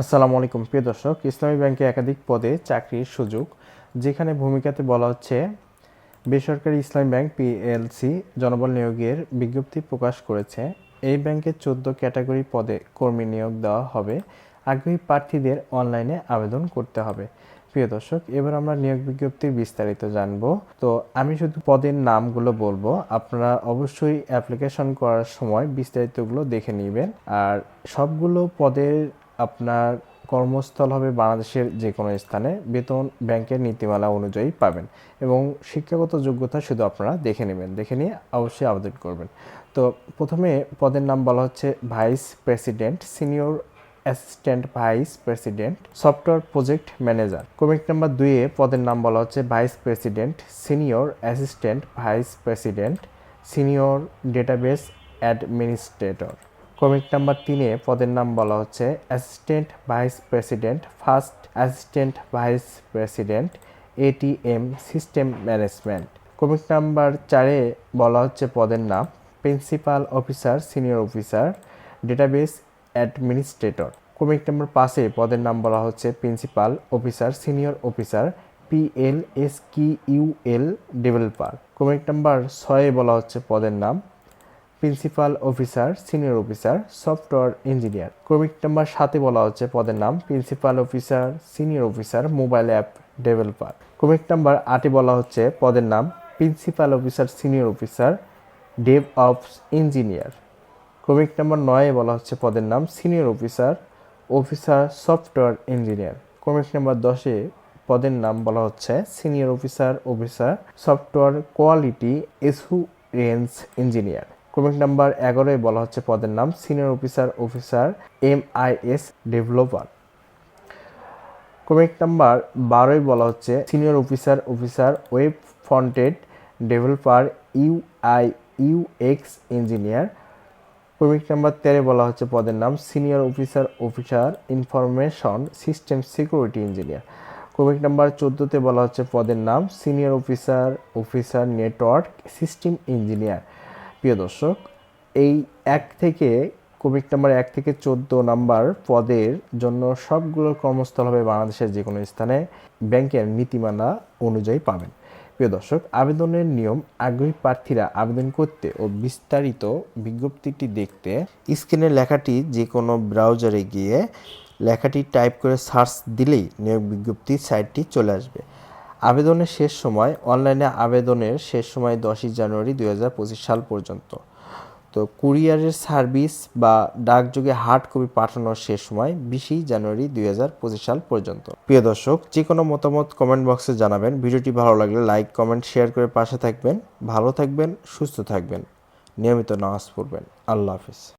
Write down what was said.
আসসালামু আলাইকুম। প্রিয় দর্শক, ইসলামী ব্যাংকে একাধিক পদে চাকরির সুযোগ, যেখানে ভূমিকাতে বলা হচ্ছে, বেসরকারি ইসলামী ব্যাংক পিএলসি জনবল নিয়োগের বিজ্ঞপ্তি প্রকাশ করেছে। এই ব্যাংকে চোদ্দ ক্যাটাগরি পদে কর্মী নিয়োগ দেওয়া হবে। আগ্রহী প্রার্থীদের অনলাইনে আবেদন করতে হবে। প্রিয় দর্শক, এবার আমরা নিয়োগ বিজ্ঞপ্তির বিস্তারিত জানব। তো আমি শুধু পদের নামগুলো বলব, আপনারা অবশ্যই অ্যাপ্লিকেশন করার সময় বিস্তারিতগুলো দেখে নেবেন। আর সবগুলো পদের আপনার কর্মস্থল হবে বাংলাদেশের যে কোনো স্থানে। বেতন ব্যাংকের নীতিমালা অনুযায়ী পাবেন এবং শিক্ষাগত যোগ্যতা শুধু আপনারা দেখে নেবেন, দেখে নিয়ে অবশ্যই আবেদন করবেন। তো প্রথমে পদের নাম বলা হচ্ছে vice president, senior assistant vice president, software project manager. Comic number দুইয়ে পদের নাম বলা হচ্ছে vice president, senior assistant vice president, senior database administrator. Comic number তিনে পদের নাম বলা হচ্ছে assistant vice president, first assistant vice president, ATM system management. Comic number চারে বলা হচ্ছে পদের নাম principal officer, senior officer, database administrator. Comic number পাঁচে পদের নাম বলা হচ্ছে principal officer, senior officer PL S Q L developer. Comic number ছয়ে বলা হচ্ছে পদের নাম principal officer, senior officer, software engineer. ক্রমিক নাম্বার সাথে বলা হচ্ছে পদের নাম, principal officer, senior officer, mobile app developer. ক্রমিক নাম্বার আটে বলা হচ্ছে পদের নাম, principal officer, senior officer, DevOps engineer. ক্রমিক নাম্বার নয়ে বলা হচ্ছে পদের নাম, senior officer officer, software engineer. ক্রমিক নাম্বার দশে পদের নাম বলা হচ্ছে, senior officer officer, software quality assurance engineer. ক্রমিক নাম্বার এগারোয় বলা হচ্ছে পদের নাম senior officer officer M I S developer ক্রমিক নাম্বার বারোয় বলা হচ্ছে senior officer officer web frontend developer UI UX engineer ক্রমিক নাম্বার তেরো বলা হচ্ছে পদের নাম senior officer officer information system security engineer ক্রমিক নাম্বার চোদ্দোতে বলা হচ্ছে পদের নাম senior officer officer network system engineer প্রিয় দর্শক, এই এক থেকে কমিক নাম্বার এক থেকে চোদ্দ নাম্বার পদের জন্য সবগুলো কর্মস্থল হবে বাংলাদেশের যে কোনো স্থানে। ব্যাংকের নীতিমালা অনুযায়ী পাবেন। প্রিয় দর্শক, আবেদনের নিয়ম, আগ্রহী প্রার্থীরা আবেদন করতে ও বিস্তারিত বিজ্ঞপ্তিটি দেখতে স্ক্রিনের লেখাটি যে কোনো ব্রাউজারে গিয়ে লেখাটি টাইপ করে সার্চ দিলেই নিয়োগ বিজ্ঞপ্তি সাইটটি চলে আসবে। আবেদনের শেষ সময়, অনলাইনে আবেদনের শেষ সময় দশই জানুয়ারি দুই হাজার পঁচিশ সাল পর্যন্ত। তো কুরিয়ারের সার্ভিস বা ডাকযোগে হার্ড কপি পাঠানোর শেষ সময় বিশই জানুয়ারি দুই হাজার পঁচিশ সাল পর্যন্ত। প্রিয় দর্শক, যে কোনো মতামত কমেন্ট বক্সে জানাবেন। ভিডিওটি ভালো লাগলে লাইক, কমেন্ট, শেয়ার করে পাশে থাকবেন। ভালো থাকবেন, সুস্থ থাকবেন। নিয়মিত নামাজ পড়বেন। আল্লাহ হাফিজ।